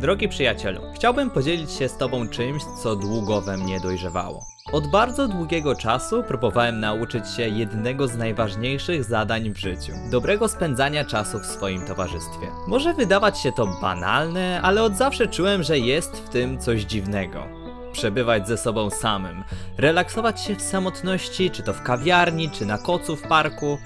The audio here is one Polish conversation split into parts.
Drogi przyjacielu, chciałbym podzielić się z Tobą czymś, co długo we mnie dojrzewało. Od bardzo długiego czasu próbowałem nauczyć się jednego z najważniejszych zadań w życiu dobrego spędzania czasu w swoim towarzystwie. Może wydawać się to banalne, ale od zawsze czułem, że jest w tym coś dziwnego. Przebywać ze sobą samym, relaksować się w samotności, czy to w kawiarni, czy na kocu w parku.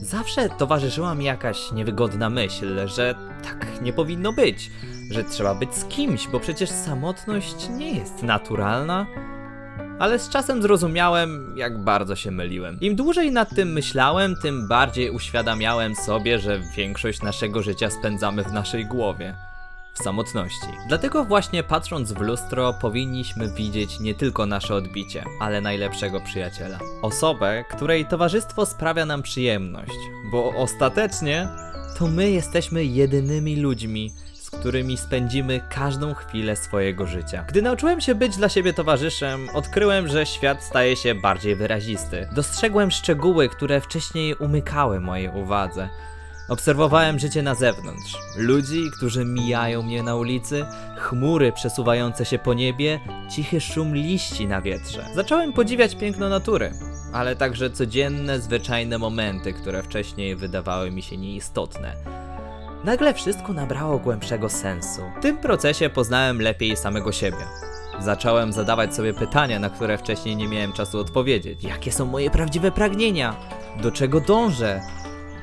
Zawsze towarzyszyła mi jakaś niewygodna myśl, że tak nie powinno być, że trzeba być z kimś, bo przecież samotność nie jest naturalna. Ale z czasem zrozumiałem, jak bardzo się myliłem. Im dłużej nad tym myślałem, tym bardziej uświadamiałem sobie, że większość naszego życia spędzamy w naszej głowie. W samotności. Dlatego właśnie patrząc w lustro, powinniśmy widzieć nie tylko nasze odbicie, ale najlepszego przyjaciela. Osobę, której towarzystwo sprawia nam przyjemność, bo ostatecznie to my jesteśmy jedynymi ludźmi, z którymi spędzimy każdą chwilę swojego życia. Gdy nauczyłem się być dla siebie towarzyszem, odkryłem, że świat staje się bardziej wyrazisty. Dostrzegłem szczegóły, które wcześniej umykały mojej uwadze. Obserwowałem życie na zewnątrz. Ludzi, którzy mijają mnie na ulicy, chmury przesuwające się po niebie, cichy szum liści na wietrze. Zacząłem podziwiać piękno natury, ale także codzienne, zwyczajne momenty, które wcześniej wydawały mi się nieistotne. Nagle wszystko nabrało głębszego sensu. W tym procesie poznałem lepiej samego siebie. Zacząłem zadawać sobie pytania, na które wcześniej nie miałem czasu odpowiedzieć. Jakie są moje prawdziwe pragnienia? Do czego dążę?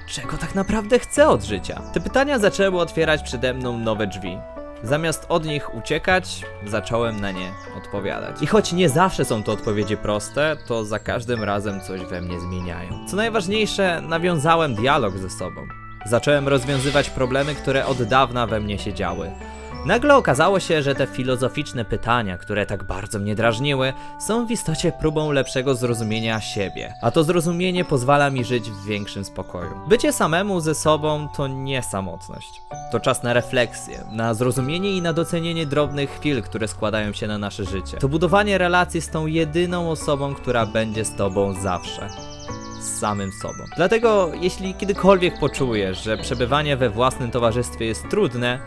Czego tak naprawdę chcę od życia? Te pytania zaczęły otwierać przede mną nowe drzwi. Zamiast od nich uciekać, zacząłem na nie odpowiadać. I choć nie zawsze są to odpowiedzi proste, to za każdym razem coś we mnie zmieniają. Co najważniejsze, nawiązałem dialog ze sobą. Zacząłem rozwiązywać problemy, które od dawna we mnie siedziały. Nagle okazało się, że te filozoficzne pytania, które tak bardzo mnie drażniły, są w istocie próbą lepszego zrozumienia siebie. A to zrozumienie pozwala mi żyć w większym spokoju. Bycie samemu ze sobą to nie samotność. To czas na refleksję, na zrozumienie i na docenienie drobnych chwil, które składają się na nasze życie. To budowanie relacji z tą jedyną osobą, która będzie z tobą zawsze z samym sobą. Dlatego, jeśli kiedykolwiek poczujesz, że przebywanie we własnym towarzystwie jest trudne,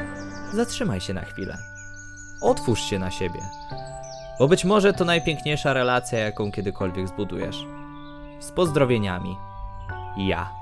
zatrzymaj się na chwilę. Otwórz się na siebie. Bo być może to najpiękniejsza relacja, jaką kiedykolwiek zbudujesz. Z pozdrowieniami. Ja.